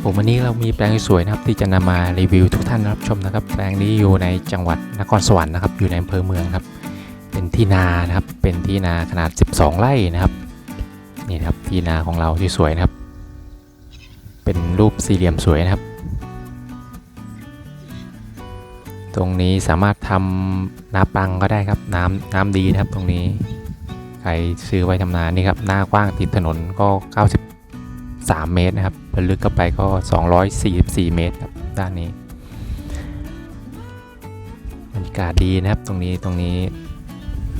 ครับผมวันนี้เรามีแปลงสวยนะครับที่จะนำมารีวิวทุกท่านรับชมนะครับ แปลงนี้อยู่ในจังหวัดนครสวรรค์นะครับ อยู่ในอำเภอเมืองครับ เป็นที่นานะครับ เป็นที่นาขนาด 12 ไร่นะครับ นี่ครับที่นาของเราที่สวยนะครับ เป็นรูปสี่เหลี่ยมสวยนะครับ ตรงนี้สามารถทำนาปังก็ได้ครับ น้ำน้ำดีนะครับตรงนี้ ใครซื้อไว้ทำนานี่ครับหน้ากว้างติดถนนก็ 3 เมตรนะครับลึกเข้าไปก็ 244 เมตรครับด้านนี้บรรยากาศดีนะครับตรงนี้ตรงนี้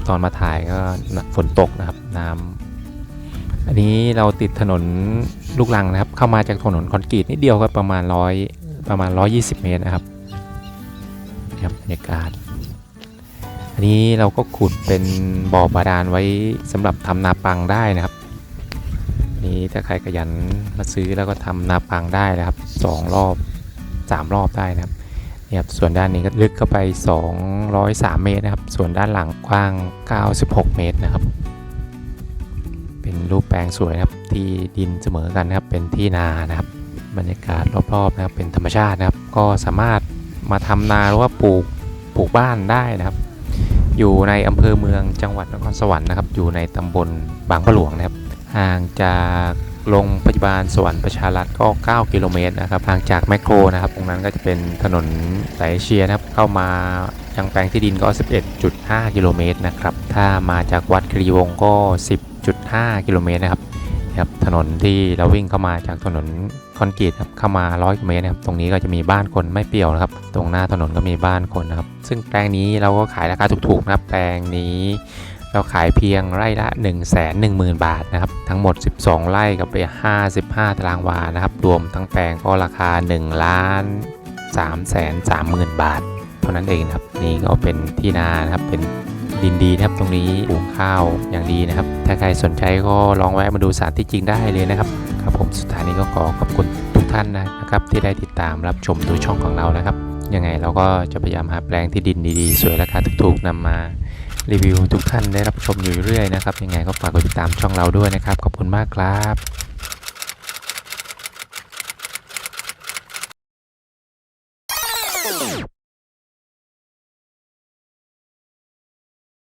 ตอนมาถ่ายก็ฝนตกนะครับน้ำอันนี้เราติดถนนลูกรังนะครับ เข้ามาจากถนนคอนกรีตนิดเดียวก็ประมาณร้อยประมาณ 120 เมตรนะครับนี่ครับบรรยากาศ อันนี้เราก็ขุดเป็นบ่อบาดาลไว้สำหรับทำนาปังได้นะครับ นี่ถ้าใครขยันมาซื้อแล้วก็ทำนาปังได้นะครับสองรอบสามรอบได้นะครับเนี่ยครับส่วนด้านนี้ก็ลึกเข้าไป 203 เมตรนะครับ ส่วนด้านหลังกว้าง 96 เมตรนะครับ เป็นรูปแปลงสวยครับที่ดินเสมอกันนะครับเป็นที่นานะครับ บรรยากาศรอบๆนะครับเป็นธรรมชาตินะครับ ก็สามารถมาทำนาหรือว่าปลูกปลูกบ้านได้นะครับ อยู่ในอำเภอเมืองจังหวัดนครสวรรค์นะครับ อยู่ในตำบลบางปะหลวงนะครับ ห่างจากโรงพยาบาลสวรรค์ประชารัฐก็ 9 กิโลเมตรนะครับห่างจากแมคโครนะครับตรงนั้นก็จะเป็นถนนสายเอเชียนะครับเข้ามายังแปลงที่ดินก็ 11.5 กิโลเมตรนะครับถ้ามาจากวัดครีวงก็ 10.5 กิโลเมตรนะครับครับถนนที่เราวิ่งเข้ามาจากถนนคอนกรีตครับเข้ามา 100 เมตรนะครับตรงนี้ก็จะมีบ้านคนไม่เปรี่ยวนะครับ ตรงหน้าถนนก็มีบ้านคนนะครับ ซึ่งแปลงนี้เราก็ขายราคาถูกๆนะครับแปลงนี้ เราขายเพียงไร่ละ 1 1 0 0 0 0 บาทนะครับ ทั้งหมด 12 ไร่กับไป 55 ตารางวานะครับ รวมทั้งแปลงก็ราคา 1 ล้าน3แสน30,000 บาท เท่านั้นเองครับ นี่ก็เป็นที่นานะครับ เป็นดินดีนะครับ ตรงนี้ปลูกข้าวอย่างดีนะครับ ถ้าใครสนใจก็ลองแวะมาดูสถานที่จริงได้เลยนะครับ ครับผมสุดท้ายนี้ก็ขอขอบคุณทุกท่านนะครับที่ได้ติดตามรับชมดูช่องของเรานะครับ ยังไงเราก็จะพยายามหาแปลงที่ดินดีๆ สวยราคาถูกๆนำมา รีวิวทุกท่านได้รับชมอยู่เรื่อยนะครับ ยังไงก็ฝากกดติดตามช่องเราด้วยนะครับ ขอบคุณมากครับ